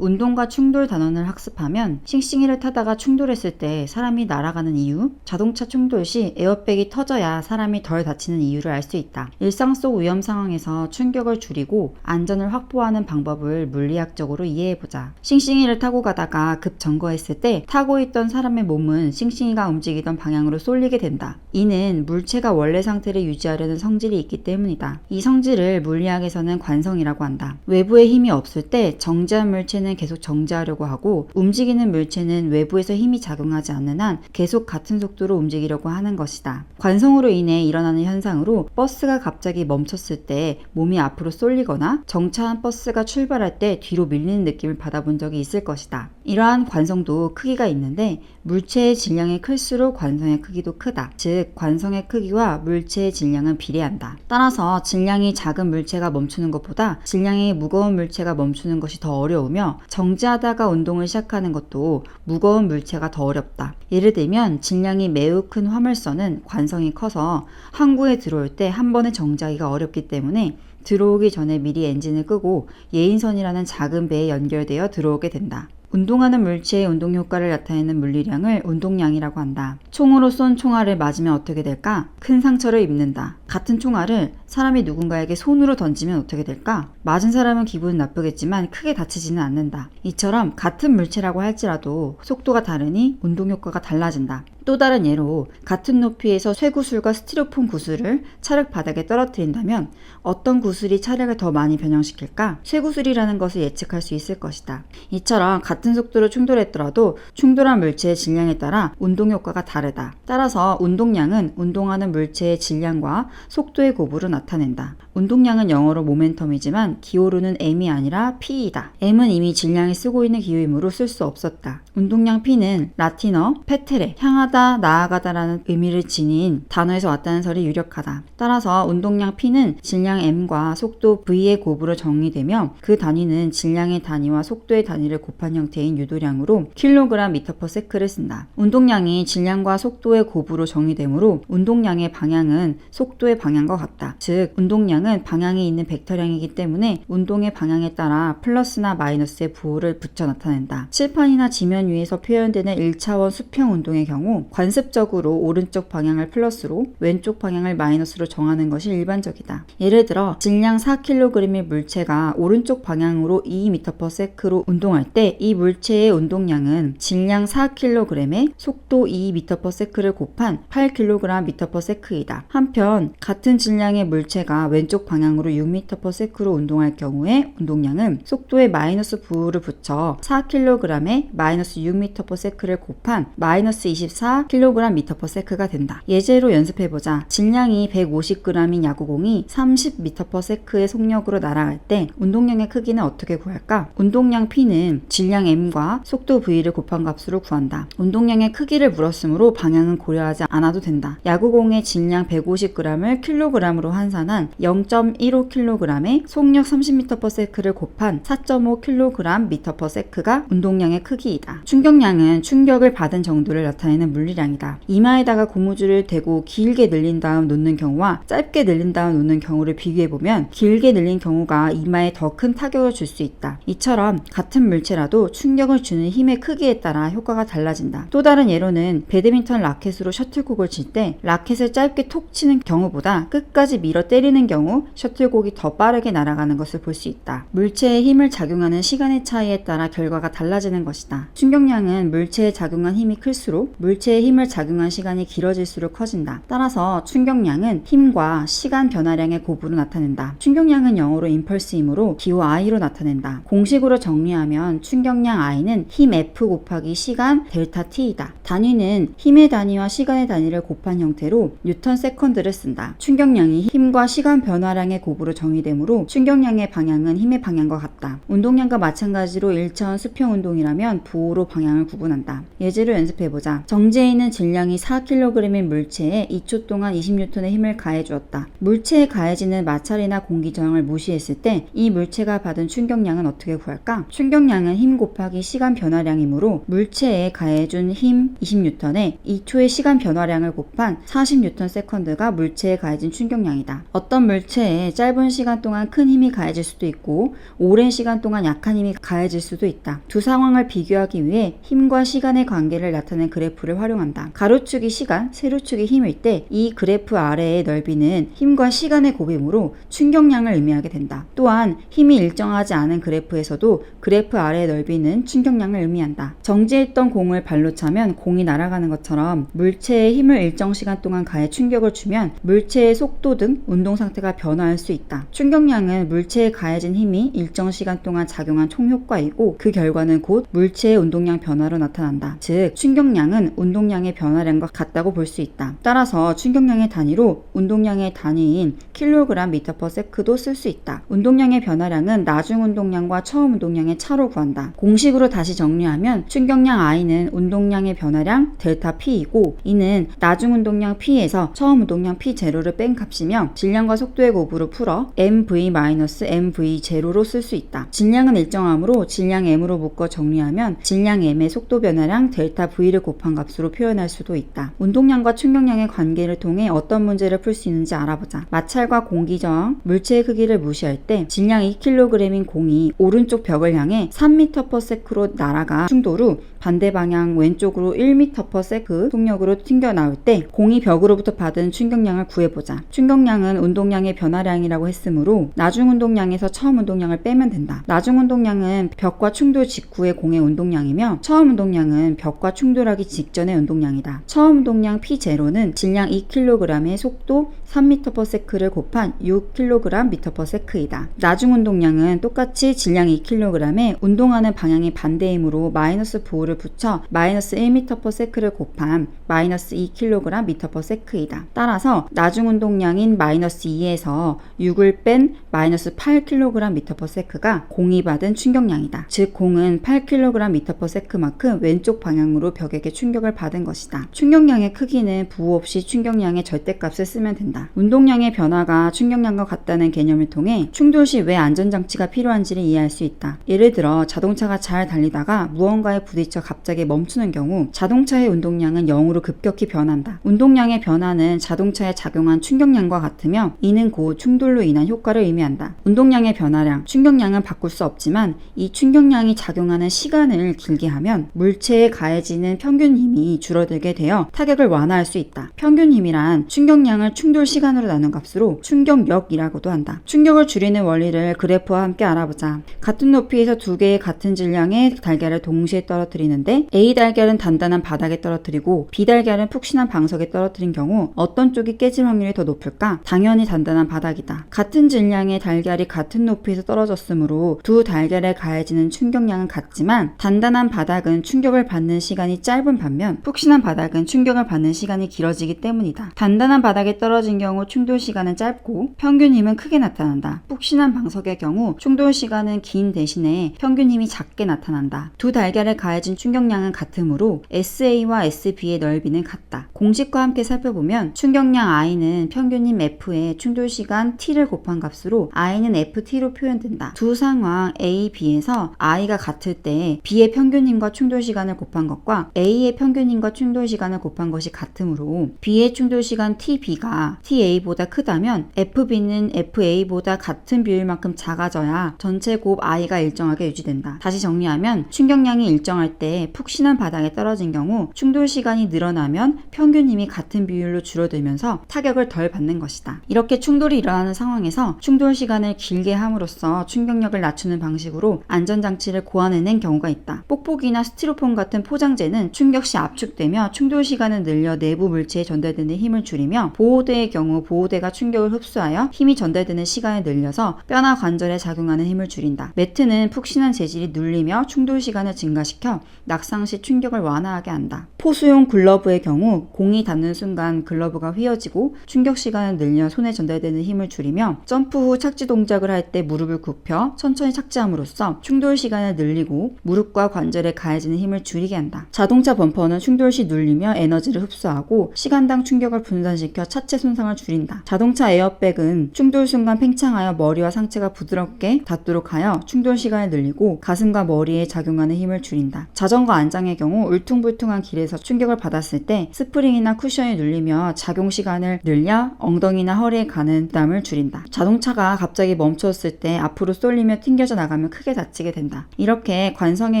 운동과 충돌 단원을 학습하면 싱싱이를 타다가 충돌했을 때 사람이 날아가는 이유, 자동차 충돌 시 에어백이 터져야 사람이 덜 다치는 이유를 알 수 있다. 일상 속 위험 상황에서 충격을 줄이고 안전을 확보하는 방법을 물리학적으로 이해해보자. 싱싱이를 타고 가다가 급정거했을 때 타고 있던 사람의 몸은 싱싱이가 움직이던 방향으로 쏠리게 된다. 이는 물체가 원래 상태를 유지하려는 성질이 있기 때문이다. 이 성질을 물리학에서는 관성이라고 한다. 외부에 힘이 없을 때 정지한 물체는 계속 정지하려고 하고 움직이는 물체는 외부에서 힘이 작용하지 않는 한 계속 같은 속도로 움직이려고 하는 것이다. 관성으로 인해 일어나는 현상으로 버스가 갑자기 멈췄을 때 몸이 앞으로 쏠리거나 정차한 버스가 출발할 때 뒤로 밀리는 느낌을 받아본 적이 있을 것이다. 이러한 관성도 크기가 있는데 물체의 질량이 클수록 관성의 크기도 크다. 즉, 관성의 크기와 물체의 질량은 비례한다. 따라서 질량이 작은 물체가 멈추는 것보다 질량이 무거운 물체가 멈추는 것이 더 어려우며 정지하다가 운동을 시작하는 것도 무거운 물체가 더 어렵다. 예를 들면 질량이 매우 큰 화물선은 관성이 커서 항구에 들어올 때 한 번에 정지하기가 어렵기 때문에 들어오기 전에 미리 엔진을 끄고 예인선이라는 작은 배에 연결되어 들어오게 된다. 운동하는 물체의 운동 효과를 나타내는 물리량을 운동량이라고 한다. 총으로 쏜 총알을 맞으면 어떻게 될까? 큰 상처를 입는다. 같은 총알을 사람이 누군가에게 손으로 던지면 어떻게 될까? 맞은 사람은 기분은 나쁘겠지만 크게 다치지는 않는다. 이처럼 같은 물체라고 할지라도 속도가 다르니 운동 효과가 달라진다. 또 다른 예로 같은 높이에서 쇠구슬과 스티로폼 구슬을 차력 바닥에 떨어뜨린다면 어떤 구슬이 차력을 더 많이 변형시킬까? 쇠구슬이라는 것을 예측할 수 있을 것이다. 이처럼 같은 속도로 충돌했더라도 충돌한 물체의 질량에 따라 운동 효과가 다르다. 따라서 운동량은 운동하는 물체의 질량과 속도의 곱으로 나타낸다. 운동량은 영어로 모멘텀이지만 기호로는 m이 아니라 p이다. m은 이미 질량이 쓰고 있는 기호이므로 쓸 수 없었다. 운동량 p는 라틴어 페테레 향하 다 나아가다라는 의미를 지닌 단어에서 왔다는 설이 유력하다. 따라서 운동량 p는 질량 m과 속도 v의 곱으로 정의되며 그 단위는 질량의 단위와 속도의 단위를 곱한 형태인 유도량으로 킬로그램 미터 퍼 세크를 쓴다. 운동량이 질량과 속도의 곱으로 정의되므로 운동량의 방향은 속도의 방향과 같다. 즉 운동량은 방향이 있는 벡터량이기 때문에 운동의 방향에 따라 플러스나 마이너스의 부호를 붙여 나타낸다. 칠판이나 지면 위에서 표현되는 1차원 수평 운동의 경우 관습적으로 오른쪽 방향을 플러스로 왼쪽 방향을 마이너스로 정하는 것이 일반적이다. 예를 들어 질량 4kg의 물체가 오른쪽 방향으로 2m/s로 운동할 때 이 물체의 운동량은 질량 4kg에 속도 2m/s를 곱한 8kg/m이다. 한편 같은 질량의 물체가 왼쪽 방향으로 6m/s로 운동할 경우에 운동량은 속도에 마이너스 부호를 붙여 4kg에 마이너스 6m/s를 곱한 마이너스 24kg/m가 된다. 예제로 연습해보자. 질량이 150g인 야구공이 30m/s의 속력으로 날아갈 때 운동량의 크기는 어떻게 구할까? 운동량 P는 질량 M과 속도 V를 곱한 값으로 구한다. 운동량의 크기를 물었으므로 방향은 고려하지 않아도 된다. 야구공의 질량 150g을 킬로그램으로 환산한 0.15kg의 속력 30m/s를 곱한 4.5kg/m가 운동량의 크기이다. 충격량은 충격을 받은 정도를 나타내는 물 리량이다. 이마에다가 고무줄을 대고 길게 늘린 다음 놓는 경우와 짧게 늘린 다음 놓는 경우를 비교해보면 길게 늘린 경우가 이마에 더 큰 타격을 줄 수 있다. 이처럼 같은 물체라도 충격을 주는 힘의 크기에 따라 효과가 달라진다. 또 다른 예로는 배드민턴 라켓으로 셔틀콕을 칠 때 라켓을 짧게 톡 치는 경우보다 끝까지 밀어 때리는 경우 셔틀콕이 더 빠르게 날아가는 것을 볼 수 있다. 물체의 힘을 작용하는 시간의 차이에 따라 결과가 달라지는 것이다. 충격량은 물체에 작용한 힘이 클수록 물체 의 힘을 작용한 시간이 길어질수록 커진다. 따라서 충격량은 힘과 시간 변화량의 곱으로 나타낸다. 충격량은 영어로 임펄스이므로 기호 I로 나타낸다. 공식으로 정리하면 충격량 I는 힘 F 곱하기 시간 델타 T이다. 단위는 힘의 단위와 시간의 단위를 곱한 형태로 뉴턴 세컨드를 쓴다. 충격량이 힘과 시간 변화량의 곱으로 정의되므로 충격량의 방향은 힘의 방향과 같다. 운동량과 마찬가지로 1차원 수평 운동이라면 부호로 방향을 구분한다. 예제로 연습해보자. 정지 해 있는 질량이 4kg의 물체에 2초 동안 20N의 힘을 가해 주었다. 물체에 가해지는 마찰이나 공기 저항을 무시했을 때 이 물체가 받은 충격량은 어떻게 구할까? 충격량은 힘 곱하기 시간 변화량이므로 물체에 가해준 힘 20N에 2초의 시간 변화량을 곱한 40N 세컨드가 물체에 가해진 충격량이다. 어떤 물체 물체에 짧은 시간 동안 큰 힘이 가해질 수도 있고 오랜 시간 동안 약한 힘이 가해질 수도 있다. 두 상황을 비교하기 위해 힘과 시간의 관계를 나타낸 그래프를 활용 한다. 가로축이 시간, 세로축이 힘일 때 이 그래프 아래의 넓이는 힘과 시간의 곱이므로 충격량을 의미하게 된다. 또한 힘이 일정하지 않은 그래프에서도 그래프 아래의 넓이는 충격량을 의미한다. 정지했던 공을 발로 차면 공이 날아가는 것처럼 물체에 힘을 일정 시간 동안 가해 충격을 주면 물체의 속도 등 운동 상태가 변화할 수 있다. 충격량은 물체에 가해진 힘이 일정 시간 동안 작용한 총효과이고 그 결과는 곧 물체의 운동량 변화로 나타난다. 즉, 충격량은 운동 량의 변화량과 같다고 볼 수 있다. 따라서 충격량의 단위로 운동량의 단위인 킬로그램 미터 퍼 세크도 쓸 수 있다. 운동량의 변화량은 나중 운동량과 처음 운동량의 차로 구한다. 공식으로 다시 정리하면 충격량 I는 운동량의 변화량 델타 P이고 이는 나중 운동량 P에서 처음 운동량 P0를 뺀 값이며 질량과 속도의 곱으로 풀어 mv-mv 제로로 쓸 수 있다. 질량은 일정하므로 질량 m으로 묶어 정리하면 질량 m의 속도 변화량 델타 v를 곱한 값으 로 표현할 수도 있다. 운동량과 충격량의 관계를 통해 어떤 문제를 풀 수 있는지 알아보자. 마찰과 공기 저항, 물체의 크기를 무시할 때 질량 2kg인 공이 오른쪽 벽을 향해 3m/s로 날아가 충돌 후 반대 방향 왼쪽으로 1m/s 속력으로 튕겨 나올 때 공이 벽으로부터 받은 충격량을 구해보자. 충격량은 운동량의 변화량이라고 했으므로 나중 운동량에서 처음 운동량을 빼면 된다. 나중 운동량은 벽과 충돌 직후의 공의 운동량이며 처음 운동량은 벽과 충돌하기 직전의 운동량이다. 처음 운동량 P0는 질량 2kg의 속도 3m/s를 곱한 6kg/m/s이다. 나중 운동량은 똑같이 질량 2kg에 운동하는 방향이 반대이므로 마이너스 보호를 붙여 마이너스 1m/s를 곱한 마이너스 2kg/m/s이다. 따라서 나중 운동량인 마이너스 2에서 6을 뺀 마이너스 8kg/m/s가 공이 받은 충격량이다. 즉 공은 8kg/m/s만큼 왼쪽 방향으로 벽에게 충격을 받은 것이다. 충격량의 크기는 부호 없이 충격량의 절대값을 쓰면 된다. 운동량의 변화가 충격량과 같다는 개념을 통해 충돌 시 왜 안전장치가 필요한지를 이해할 수 있다. 예를 들어 자동차가 잘 달리다가 무언가에 부딪혀 갑자기 멈추는 경우 자동차의 운동량은 0으로 급격히 변한다. 운동량의 변화는 자동차에 작용한 충격량과 같으며 이는 곧 충돌로 인한 효과를 의미한다. 운동량의 변화량, 충격량은 바꿀 수 없지만 이 충격량이 작용하는 시간을 길게 하면 물체에 가해지는 평균 힘이 줄어들게 되어 타격을 완화할 수 있다. 평균 힘이란 충격량을 충돌 시간으로 나눈 값으로 충격력이라고도 한다. 충격을 줄이는 원리를 그래프와 함께 알아보자. 같은 높이에서 두 개의 같은 질량의 달걀을 동시에 떨어뜨리는 데 A 달걀은 단단한 바닥에 떨어뜨리고 B 달걀은 푹신한 방석에 떨어뜨린 경우 어떤 쪽이 깨질 확률이 더 높을까? 당연히 단단한 바닥이다. 같은 질량의 달걀이 같은 높이에서 떨어졌으므로 두 달걀에 가해지는 충격량은 같지만 단단한 바닥은 충격을 받는 시간이 짧은 반면 푹신한 바닥은 충격을 받는 시간이 길어지기 때문이다. 단단한 바닥에 떨어진 경우 충돌 시간은 짧고 평균 힘은 크게 나타난다. 푹신한 방석의 경우 충돌 시간은 긴 대신에 평균 힘이 작게 나타난다. 두 달걀에 가해진 충격량은 같으므로 SA와 SB의 넓이는 같다. 공식과 함께 살펴보면 충격량 I는 평균 힘 F에 충돌 시간 T를 곱한 값으로 I는 FT로 표현된다. 두 상황 A, B에서 I가 같을 때 B의 평균 힘과 충돌 시간을 곱한 것과 A의 평균 힘과 충돌 시간을 곱한 것이 같으므로 B의 충돌 시간 TB가 TA보다 크다면 FB는 FA보다 같은 비율만큼 작아져야 전체 곱 I가 일정하게 유지된다. 다시 정리하면 충격량이 일정할 때 푹신한 바닥에 떨어진 경우 충돌 시간이 늘어나면 평균 힘이 같은 비율로 줄어들면서 타격을 덜 받는 것이다. 이렇게 충돌이 일어나는 상황에서 충돌 시간을 길게 함으로써 충격력을 낮추는 방식으로 안전장치를 고안해낸 경우가 있다. 뽁뽁이나 스티로폼 같은 포장재는 충격 시 압축되며 충돌 시간을 늘려 내부 물체에 전달되는 힘을 줄이며 보호대의 경우 보호대가 충격을 흡수하여 힘이 전달되는 시간을 늘려서 뼈나 관절에 작용하는 힘을 줄인다. 매트는 푹신한 재질이 눌리며 충돌 시간을 증가시켜 낙상 시 충격을 완화하게 한다. 포수용 글러브의 경우 공이 닿는 순간 글러브가 휘어지고 충격 시간을 늘려 손에 전달되는 힘을 줄이며 점프 후 착지 동작을 할 때 무릎을 굽혀 천천히 착지함으로써 충돌 시간을 늘리고 무릎과 관절에 가해지는 힘을 줄이게 한다. 자동차 범퍼는 충돌 시 눌리며 에너지를 흡수하고 시간당 충격을 분산시켜 차체 손상을 줄인다. 자동차 에어백은 충돌 순간 팽창하여 머리와 상체가 부드럽게 닿도록 하여 충돌 시간을 늘리고 가슴과 머리에 작용하는 힘을 줄인다. 자 전거 안장의 경우 울퉁불퉁한 길에서 충격을 받았을 때 스프링이나 쿠션이 눌리며 작용 시간을 늘려 엉덩이나 허리에 가는 부담을 줄인다. 자동차가 갑자기 멈췄을 때 앞으로 쏠리며 튕겨져 나가면 크게 다치게 된다. 이렇게 관성에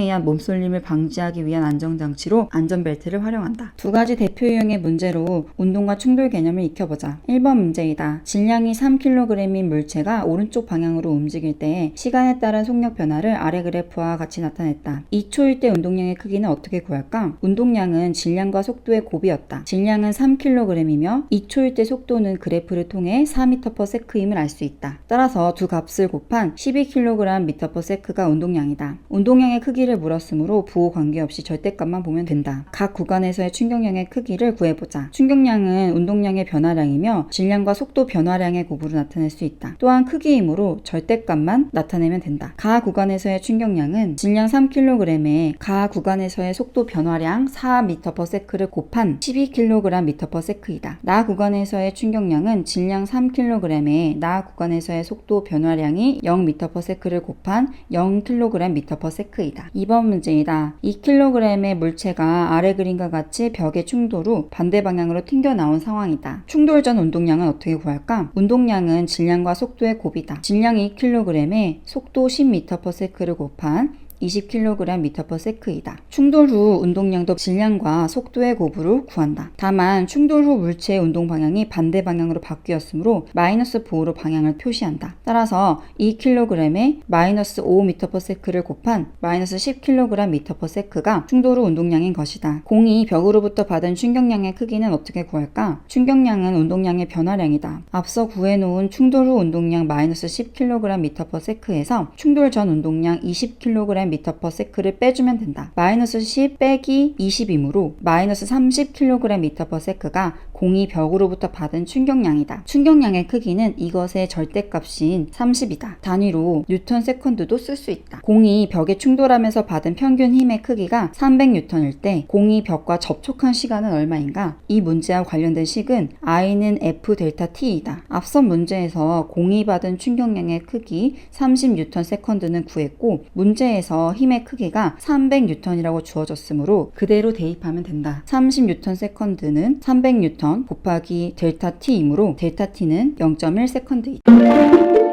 의한 몸쏠림을 방지하기 위한 안정장치로 안전벨트를 활용한다. 두 가지 대표 유형의 문제로 운동과 충돌 개념을 익혀보자. 1번 문제이다. 질량이 3kg인 물체가 오른쪽 방향으로 움직일 때 시간에 따른 속력 변화를 아래 그래프와 같이 나타냈다. 2초일 때 운동량 의 크기는 어떻게 구할까? 운동량은 질량과 속도의 곱이었다. 질량은 3kg이며 2초일 때 속도는 그래프를 통해 4m/s임을 알 수 있다. 따라서 두 값을 곱한 12kg/m/s가 운동량이다. 운동량의 크기를 물었으므로 부호 관계없이 절대값만 보면 된다. 각 구간에서의 충격량의 크기를 구해보자. 충격량은 운동량의 변화량이며 질량과 속도 변화량의 곱으로 나타낼 수 있다. 또한 크기이므로 절대값만 나타내면 된다. 가 구간에서의 충격량은 질량 3kg에 가 구간에서의 속도 변화량 4m/s를 곱한 12kg/s이다. 나 구간에서의 충격량은 질량 3kg에 나 구간에서의 속도 변화량이 0m/s를 곱한 0kg/s이다. 2번 문제이다. 2kg의 물체가 아래 그림과 같이 벽에 충돌 후 반대 방향으로 튕겨 나온 상황이다. 충돌 전 운동량은 어떻게 구할까? 운동량은 질량과 속도의 곱이다. 질량 2kg에 속도 10m/s를 곱한 20kg/s이다. 충돌 후 운동량도 질량과 속도의 곱으로 구한다. 다만 충돌 후 물체의 운동 방향이 반대 방향으로 바뀌었으므로 마이너스 부호로 방향을 표시한다. 따라서 2kg에 마이너스 5m/s를 곱한 마이너스 10kg/s가 충돌 후 운동량인 것이다. 공이 벽으로부터 받은 충격량의 크기는 어떻게 구할까? 충격량은 운동량의 변화량이다. 앞서 구해놓은 충돌 후 운동량 마이너스 10kg/s에서 충돌 전 운동량 20kg kg/s를 빼주면 된다. 마이너스 10 빼기 20이므로 마이너스 30kg/s가 공이 벽으로부터 받은 충격량이다. 충격량의 크기는 이것의 절대값인 30이다. 단위로 뉴턴 세컨드도 쓸 수 있다. 공이 벽에 충돌하면서 받은 평균 힘의 크기가 300뉴턴일 때 공이 벽과 접촉한 시간은 얼마인가? 이 문제와 관련된 식은 I는 F 델타 T이다. 앞선 문제에서 공이 받은 충격량의 크기 30뉴턴 세컨드는 구했고 문제에서 힘의 크기가 300뉴턴이라고 주어졌으므로 그대로 대입하면 된다. 30뉴턴 세컨드는 300뉴턴 곱하기 델타 T이므로 델타 T는 0.1 세컨드이다.